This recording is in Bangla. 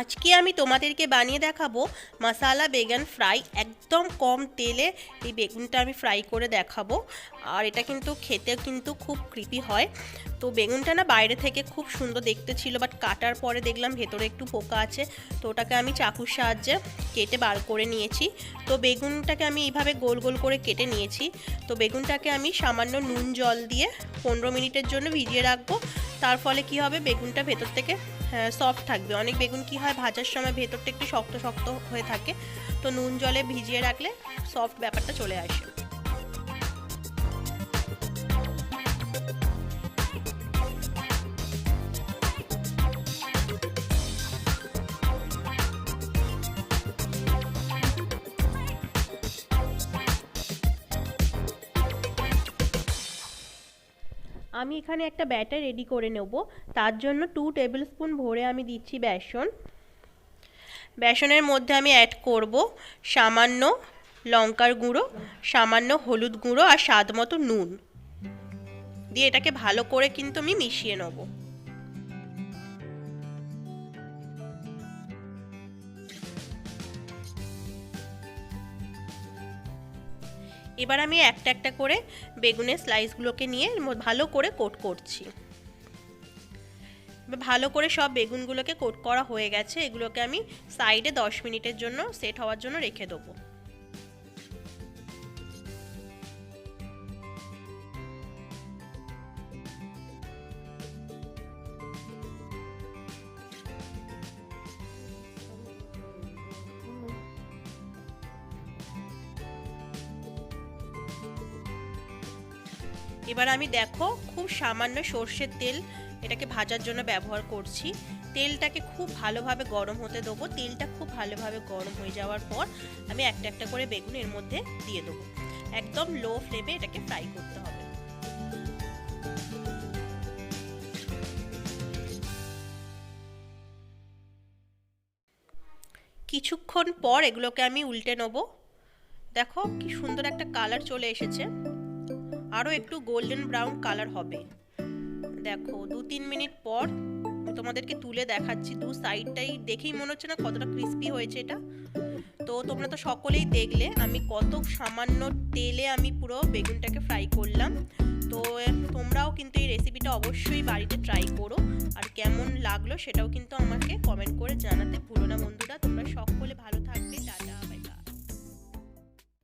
আজকে আমি তোমাদেরকে বানিয়ে দেখাবো মশালা বেগুন ফ্রাই একদম কম তেলে এই বেগুনটা আমি ফ্রাই করে দেখাবো। আর এটা কিন্তু খেতে কিন্তু খুব কৃপি হয়। তো বেগুনটা না বাইরে থেকে খুব সুন্দর দেখতে ছিল বাট কাটার পরে দেখলাম ভেতরে একটু পোকা আছে। তো ওটাকে আমি চাকুর সাহায্যে কেটে বার করে নিয়েছি। তো বেগুনটাকে আমি এইভাবে গোল গোল করে কেটে নিয়েছি। তো বেগুনটাকে আমি সামান্য নুন জল দিয়ে পনেরো মিনিটের জন্য ভিজিয়ে রাখব। তার ফলে কি হবে? বেগুনটা ভেতর থেকে সফট থাকবে। অনেক বেগুন কি হয়, ভাজার সময় ভেতরটা একটু শক্ত শক্ত হয়ে থাকে। তো নুন, জলে ভিজিয়ে রাখলে সফট ব্যাপারটা চলে আসে। আমি এখানে একটা ব্যাটার রেডি করে নেব। তার জন্য টু টেবিল স্পুন ভরে আমি দিচ্ছি বেসন। বেসনের মধ্যে আমি অ্যাড করব সামান্য লঙ্কার গুঁড়ো, সামান্য হলুদ গুঁড়ো আর স্বাদ মতো নুন। দিয়ে এটাকে ভালো করে কিন্তু আমি মিশিয়ে নেব। এবার আমি একটা একটা করে বেগুনের স্লাইসগুলোকে নিয়ে ভালো করে কোট করছি। ভালো করে সব বেগুনগুলোকে কোট করা হয়ে গেছে, এগুলোকে আমি সাইডে দশ মিনিটের জন্য সেট হওয়ার জন্য রেখে দেবো। এবার আমি দেখো খুব সামান্য সর্ষের তেল এটাকে ভাজার জন্য ব্যবহার করছি। তেলটাকে খুব ভালোভাবে গরম হতে দেবো। তেলটা খুব ভালোভাবে গরম হয়ে যাওয়ার পর আমি একটা একটা করে বেগুন এর মধ্যে দিয়ে দেবো। একদম লো ফ্লেমে এটাকে ফ্রাই করতে হবে। কিছুক্ষণ পর এগুলোকে আমি উল্টে নেব। দেখো কি সুন্দর একটা কালার চলে এসেছে। আরও একটু গোল্ডেন ব্রাউন কালার হবে। দেখো, দু তিন মিনিট পর তোমাদেরকে তুলে দেখাচ্ছি। দু সাইডটাই দেখেই মনে হচ্ছে না কতটা ক্রিস্পি হয়েছে এটা। তো তোমরা তো সকলেই দেখলে, আমি কত সামান্য তেলে আমি পুরো বেগুনটাকে ফ্রাই করলাম। তো তোমরাও কিন্তু এই রেসিপিটা অবশ্যই বাড়িতে ট্রাই করো। আর কেমন লাগল সেটাও কিন্তু আমাকে কমেন্ট করে